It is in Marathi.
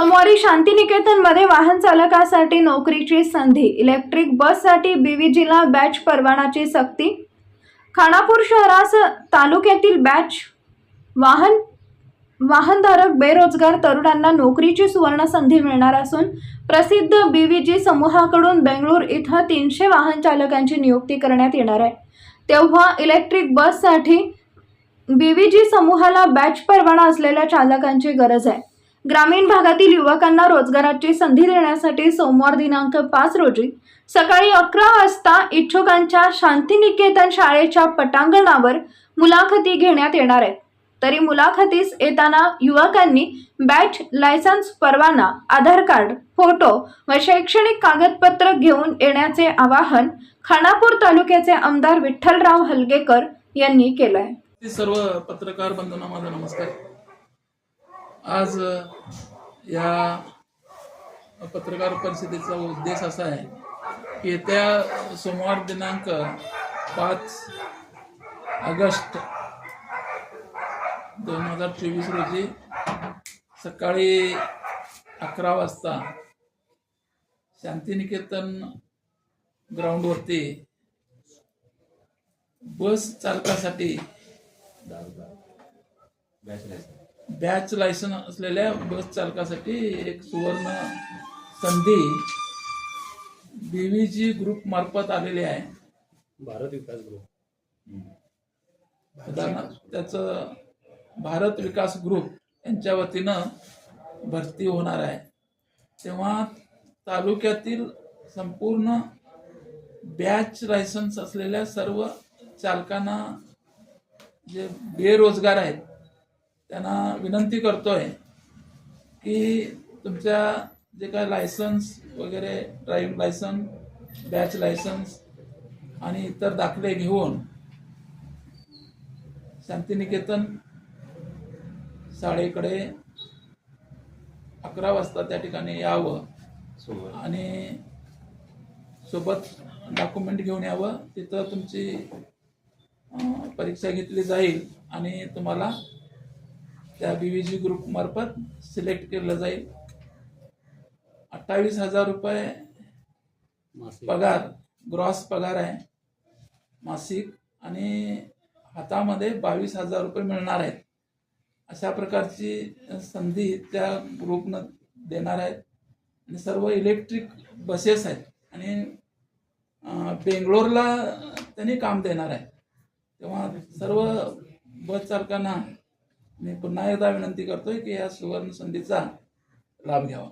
सोमवारी शांतिनिकेतनमध्ये वाहन चालकासाठी नोकरीची संधी इलेक्ट्रिक बससाठी बीव्हीजीला बॅच परवानाची सक्ती खानापूर शहरास तालुक्यातील बॅच वाहन वाहनधारक बेरोजगार तरुणांना नोकरीची सुवर्ण संधी मिळणार असून प्रसिद्ध बीव्हीजी समूहाकडून बेंगळूर इथं तीनशे वाहन चालकांची नियुक्ती करण्यात येणार आहे. तेव्हा इलेक्ट्रिक बससाठी बीव्हीजी समूहाला बॅच परवाना असलेल्या चालकांची गरज आहे. ग्रामीण भागातील युवकांना रोजगाराची संधी देण्यासाठी सोमवार दिनांक पाच रोजी सकाळी अकरा वाजता इच्छुकांच्या शांतिनिकेतन शाळेच्या पटांगणावर मुलाखती घेण्यात येणार आहे. तरी मुलाखतीस येताना युवकांनी बॅच लायसन्स परवाना आधार कार्ड फोटो व शैक्षणिक कागदपत्र घेऊन येण्याचे आवाहन खानापूर तालुक्याचे आमदार विठ्ठलराव हलगेकर यांनी केलं आहे सर्व पत्रकार बंधूंना माझा नमस्कार. आज या पत्रकार परिषदेचा उद्देश असा आहे की येत्या सोमवार दिनांक पाच ऑगस्ट दोन हजार चोवीस रोजी सकाळी अकरा वाजता शांतिनिकेतन ग्राउंडवरती बस चालकासाठी बॅच लायसन असलेल्या बस चालकासाठी एक सुवर्ण संधी बीव्हीजी ग्रुप मार्फत आलेली आहे. भारत विकास ग्रुप उदाहरणार्थ त्याचं भारत विकास ग्रुप यांच्या वतीनं भरती होणार आहे. तेव्हा तालुक्यातील संपूर्ण बॅच लायसन्स असलेल्या सर्व चालकांना जे बेरोजगार आहेत त्यांना विनंती करतोय की तुमच्या जे काय लायसन्स वगैरे ड्रायव्हिंग लायसन्स बॅच लायसन्स आणि इतर दाखले घेऊन शांतिनिकेतन शाळेकडे अकरा वाजता त्या ठिकाणी यावं आणि सोबत डॉक्युमेंट घेऊन यावं. तिथं तुमची परीक्षा घेतली जाईल आणि तुम्हाला त्या बी व्ही जी ग्रुपमार्फत सिलेक्ट केलं जाईल. अठ्ठावीस हजार रुपये पगार ग्रॉस पगार आहे. मासिक आणि हातामध्ये बावीस हजार रुपये मिळणार आहेत. अशा प्रकारची संधी त्या ग्रुपनं देणार आहेत. आणि सर्व इलेक्ट्रिक बसेस आहेत. आणि बेंगलोरला त्यांनी काम देणार आहे तेव्हा सर्व बस चालकांना मी पुन्हा एकदा विनंती करतोय की या सुवर्ण संधीचा लाभ घ्यावा.